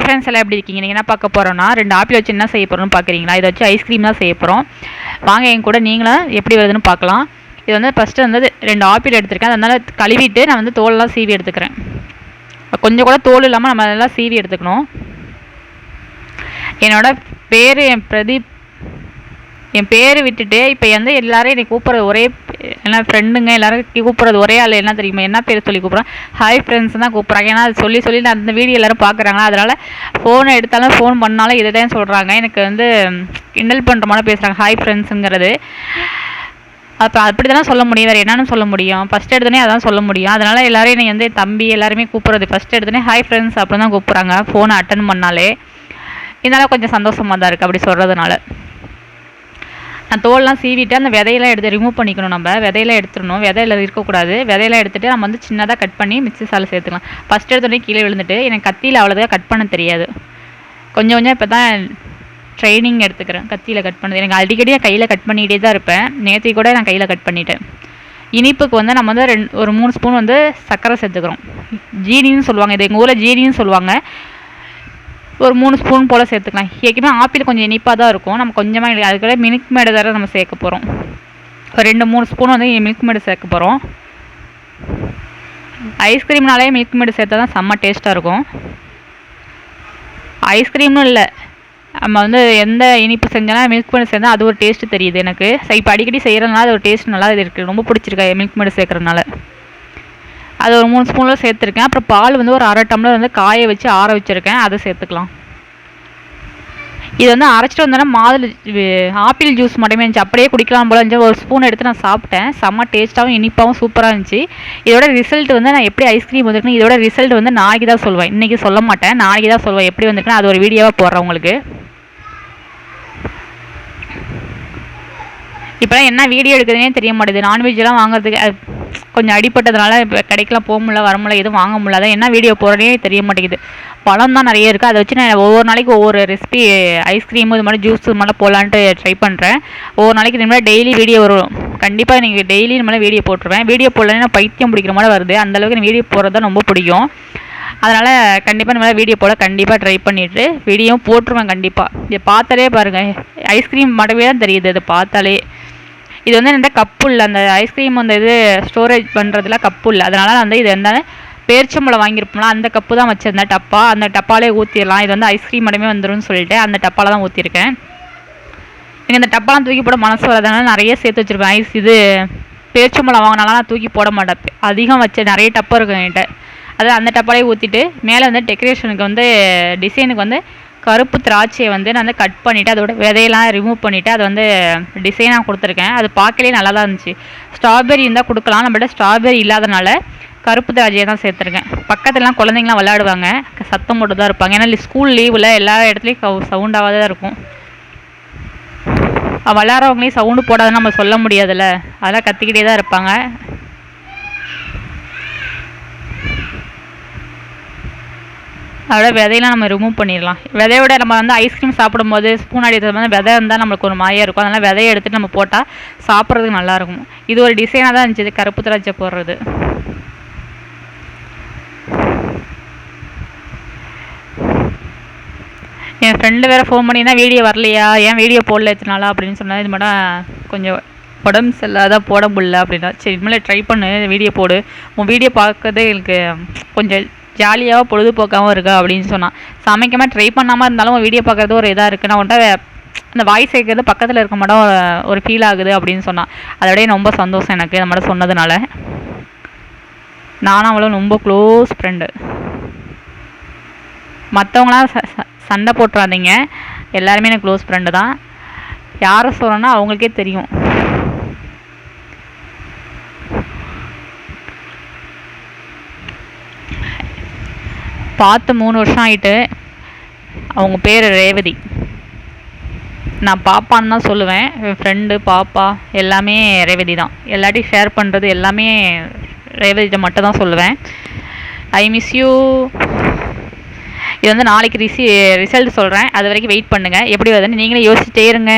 Hi friends எல்லாம் எப்படி இருக்கீங்க? நீங்கள் என்ன பார்க்க போகிறோன்னா ரெண்டு ஆப்பிள் வச்சு என்ன செய்ய போகிறோம்னு பார்க்குறீங்களா? இதை வச்சு ஐஸ்கிரீம் தான் செய்ய போகிறோம் வாங்க என் கூட நீங்களும் எப்படி வருதுன்னு பார்க்கலாம். இது வந்து ஃபஸ்ட்டு வந்து ரெண்டு ஆப்பிள் எடுத்திருக்கேன். அதனால் கழுவிட்டு நான் வந்து தோலெல்லாம் சீவி எடுத்துக்கிறேன். கொஞ்சம் கூட தோல் இல்லாமல் நம்ம அதெல்லாம் சீவி எடுத்துக்கணும். என்னோடய பேர் என் பிரதீப் என் பேர் விட்டுட்டு இப்போ வந்து எல்லோரும் என்னை கூப்பிட்ற ஒரே ஏன்னா ஃப்ரெண்டுங்க எல்லாரும் கூப்பிட்றது ஒரே ஆள் என்ன தெரியுமா? என்ன பேர் சொல்லி கூப்பிட்றான் ஹாய் ஃப்ரெண்ட்ஸ் தான் கூப்பிட்றாங்க ஏன்னா அது சொல்லி சொல்லி நான் அந்த வீடியோ எல்லோரும் பார்க்குறாங்களா? அதனால் ஃபோனை எடுத்தாலும் ஃபோன் பண்ணாலும் இதை தான் சொல்கிறாங்க எனக்கு வந்து கிண்டல் பண்ணுற மாதிரி பேசுகிறாங்க ஹாய் ஃப்ரெண்ட்ஸுங்கிறது அப்போ அப்படி தானே சொல்ல முடியும். வேறு என்னென்னு சொல்ல முடியும். ஃபஸ்ட் எடுத்தோடனே அதான் சொல்ல முடியும். அதனால் எல்லோரும் என்னை வந்து தம்பி எல்லாருமே கூப்பிட்றது. ஃபஸ்ட் எடுத்தோடனே ஹாய் ஃப்ரெண்ட்ஸ் அப்படி தான் கூப்பிட்றாங்க. ஃபோனை அட்டன் பண்ணாலே. இதனால் கொஞ்சம் சந்தோஷமாக தான் இருக்குது அப்படி சொல்கிறதுனால நான் தோல்லாம் சீவிட்டு அந்த விதையெல்லாம் எடுத்து ரிமூவ் பண்ணிக்கணும் நம்ம. விதையெல்லாம் எடுத்துடணும். விதையில இருக்கக்கூடாது. விதையெல்லாம் எடுத்துகிட்டு நம்ம வந்து சின்னதாக கட் பண்ணி மிக்சி சாலை சேர்த்துக்கலாம். ஃபஸ்ட் எடுத்தோடனே கீழே விழுந்துட்டு எனக்கு கத்தியில் அவ்வளோதான் கட் பண்ண தெரியாது. கொஞ்சம் கொஞ்சம் இப்போ தான் ட்ரைனிங் எடுத்துக்கிறேன். கத்தியில் கட் பண்ணது. எனக்கு அடிக்கடியாக கையில் கட் பண்ணிகிட்டே தான் இருப்பேன். நேற்று கூட நான் கையில் கட் பண்ணிட்டேன். இனிப்புக்கு வந்து நம்ம வந்து ரெண்டு ஒரு மூணு ஸ்பூன் வந்து சர்க்கரை சேர்த்துக்கிறோம். ஜீனின்னு சொல்லுவாங்க. இது எங்கள் ஊரில் ஜீனின்னு சொல்லுவாங்க. ஒரு மூணு ஸ்பூன் போல் சேர்த்துக்கலாம். ஏற்கனவே ஆப்பிள் கொஞ்சம் இனிப்பாக தான் இருக்கும். நம்ம கொஞ்சமாக அதுக்குள்ளே மில்க் மேடு தர நம்ம சேர்க்க போகிறோம் ஒரு ரெண்டு மூணு ஸ்பூன் வந்து மில்க் மேடு சேர்க்க போகிறோம் ஐஸ்கிரீம்னாலே மில்க் மேடு சேர்த்தா தான் செம்ம டேஸ்ட்டாக இருக்கும். ஐஸ்கிரீம்னு இல்லை. நம்ம வந்து எந்த இனிப்பு செஞ்சாலும் மில்க் மேடு சேர்ந்தால் அது ஒரு டேஸ்ட்டு தெரியுது எனக்கு. இப்போ அடிக்கடி செய்கிறதுனால அது ஒரு டேஸ்ட் நல்லா இருக்குது ரொம்ப பிடிச்சிருக்கா மில்க் மேடு சேர்க்குறதுனால. அது ஒரு மூணு ஸ்பூனில் சேர்த்துருக்கேன். அப்புறம் பால் வந்து ஒரு அரை டம்ளர் வந்து காய வச்சு ஆற வச்சுருக்கேன். அதை சேர்த்துக்கலாம். இது வந்து அரைச்சிட்டு வந்தோன்னா மாதுளை ஆப்பிள் ஜூஸ் மட்டுமே இருந்துச்சு. அப்படியே குடிக்கலாம் போல இருந்துச்சு. ஒரு ஸ்பூன் எடுத்து நான் சாப்பிட்டேன். செம்ம டேஸ்ட்டாகவும் இனிப்பாகவும் சூப்பராக இருந்துச்சு. இதோட ரிசல்ட் வந்து நான் எப்படி ஐஸ்கிரீம் வந்துருக்குன்னு இதோட ரிசல்ட் வந்து நாளைக்கு தான் சொல்லுவேன் இன்றைக்கி சொல்ல மாட்டேன். நாளைக்கு தான் சொல்லுவேன் எப்படி வந்துருக்குன்னு. அது ஒரு வீடியோவாக போடுறேன் உங்களுக்கு. இப்போலாம் என்ன வீடியோ எடுக்குதுன்னே தெரிய மாட்டேது நான்வெஜ்லாம் வாங்குறதுக்கு கொஞ்சம் அடிப்பட்டதுனால இப்போ கடைக்கெலாம் போக முடியல வர முடியல எதுவும் வாங்க முடியல. அதான் என்ன வீடியோ போடுறேனே தெரிய மாட்டேங்குது. பழம் தான் நிறைய இருக்குது அதை வச்சு நான் ஒவ்வொரு நாளைக்கு ஒவ்வொரு ரெசிபி ஐஸ்கிரீமு இது மாதிரி ஜூஸ் இது மாதிரிலாம் போடலான்ட்டு ட்ரை பண்ணுறேன் ஒவ்வொரு நாளைக்கு இது மாதிரி டெய்லி வீடியோ வரும். கண்டிப்பாக நீங்கள் டெய்லி இந்த மாதிரி வீடியோ போட்டுருவேன். வீடியோ போடலன்னா பைத்தியம் பிடிக்கிற மாதிரி வருது. அந்தளவுக்கு எனக்கு வீடியோ போடுறது தான் ரொம்ப பிடிக்கும். அதனால் கண்டிப்பாக நம்மளால் வீடியோ போட கண்டிப்பாக ட்ரை பண்ணிவிட்டு வீடியோவும் போட்டுருவேன் கண்டிப்பாக இதை பார்த்தாலே பாருங்கள் ஐஸ்கிரீம் மட்டுமே தான் தெரியுது. அதை பார்த்தாலே இது வந்து எந்த கப்பு இல்லை அந்த ஐஸ்கிரீம் அந்த இது ஸ்டோரேஜ் பண்ணுறதுல கப்பு இல்லை அதனால் வந்து இது எந்த பேர்ச்சம்பழம் வாங்கியிருப்போம்ல அந்த கப்பு தான் வச்சுருந்தேன் டப்பா. அந்த டப்பாலே ஊற்றிடலாம் இது வந்து ஐஸ்கிரீம் மட்டுமே வந்துடும் சொல்லிட்டு அந்த டப்பாவில் தான் ஊற்றிருக்கேன் எனக்கு இந்த டப்பாலாம் தூக்கி போட மனசு வராதனால நிறைய சேர்த்து வச்சுருப்பேன் ஐஸ் இது பேர்ச்சம்பழம் வாங்கினாலாம் நான் தூக்கி போட மாட்டேன். அதிகம் வச்ச நிறைய டப்பா இருக்கும் என்கிட்ட. அதாவது அந்த டப்பாலே ஊற்றிட்டு மேலே வந்து டெக்கரேஷனுக்கு வந்து டிசைனுக்கு வந்து கருப்பு திராட்சையை வந்து நான் வந்து கட் பண்ணிவிட்டு அதோட விதையெல்லாம் ரிமூவ் பண்ணிவிட்டு அதை வந்து டிசைனாக கொடுத்துருக்கேன். அது பார்க்கலே நல்லா தான் இருந்துச்சு. ஸ்ட்ராபெரி இருந்தால் கொடுக்கலாம் நம்மள்ட்ட ஸ்ட்ராபெரி இல்லாதனால கருப்பு திராட்சையை தான் சேர்த்துருக்கேன். பக்கத்துலலாம் குழந்தைங்களாம் விளையாடுவாங்க. சத்தம் போட்டு தான் இருப்பாங்க. ஏன்னா ஸ்கூல் லீவில் எல்லா இடத்துலையும் சவுண்டாக தான் இருக்கும். விளாட்றவங்களையும் சவுண்டு போடாதுன்னு நம்ம சொல்ல முடியாதுல்ல. அதெல்லாம் கத்திக்கிட்டே தான் இருப்பாங்க. அதோட விதையெல்லாம் நம்ம ரிமூவ் பண்ணிடலாம். விதையோட நம்ம வந்து ஐஸ்கிரீம் சாப்பிடும்போது ஸ்பூன் அடிக்கிறது வந்து விதை இருந்தால் நம்மளுக்கு ஒரு மாயாக இருக்கும். அதனால் விதையை எடுத்துகிட்டு நம்ம போட்டால் சாப்பிட்றதுக்கு நல்லாயிருக்கும் இது ஒரு டிசைனாக தான் இருந்துச்சு. கருப்பு திராட்சை போடுறது. என் ஃப்ரெண்டு வேறு ஃபோன் பண்ணினா வீடியோ வரலையா? ஏன் வீடியோ போடல எத்தனால அப்படின்னு சொன்னால் இது மட்டும் கொஞ்சம் உடம்பு சரியில்லாத போட முடியல அப்படின்னா. சரி இனிமேல் ட்ரை பண்ணு. வீடியோ போடு. உன் வீடியோ பார்க்கறதே எனக்கு கொஞ்சம் ஜாலியாக பொழுதுபோக்காகவும் இருக்கா அப்படின்னு சொன்னான் சமைக்காமல் ட்ரை பண்ணாமல் இருந்தாலும் வீடியோ பார்க்குறது ஒரு இதாக இருக்குது நான் உன்ட்ட அந்த வாய்ஸ் கேட்குறது பக்கத்தில் இருக்க மாட்டோம் ஒரு ஃபீல் ஆகுது அப்படின்னு சொன்னான் அதோடய ரொம்ப சந்தோஷம் எனக்கு இந்த மாதிரி சொன்னதுனால. நானும் அவளும் ரொம்ப க்ளோஸ் ஃப்ரெண்டு மற்றவங்களாம் சண்டை போட்டுறாதீங்க. எல்லாருமே எனக்கு க்ளோஸ் ஃப்ரெண்டு தான். யாரை சொல்கிறேன்னா அவங்களுக்கே தெரியும். பார்த்து மூணு வருஷம் ஆகிட்டு அவங்க பேர் ரேவதி. நான் பாப்பான்னு தான் சொல்லுவேன். என் ஃப்ரெண்டு பாப்பா எல்லாமே ரேவதி தான். எல்லாத்தையும் ஷேர் பண்ணுறது எல்லாமே ரேவதிட்ட மட்டும் தான் சொல்லுவேன். ஐ மிஸ் யூ இது வந்து நாளைக்கு ரிசி ரிசல்ட் சொல்கிறேன் அது வரைக்கும் வெயிட் பண்ணுங்கள் எப்படி வருதுன்னு நீங்களே யோசிச்சிட்டே இருங்க.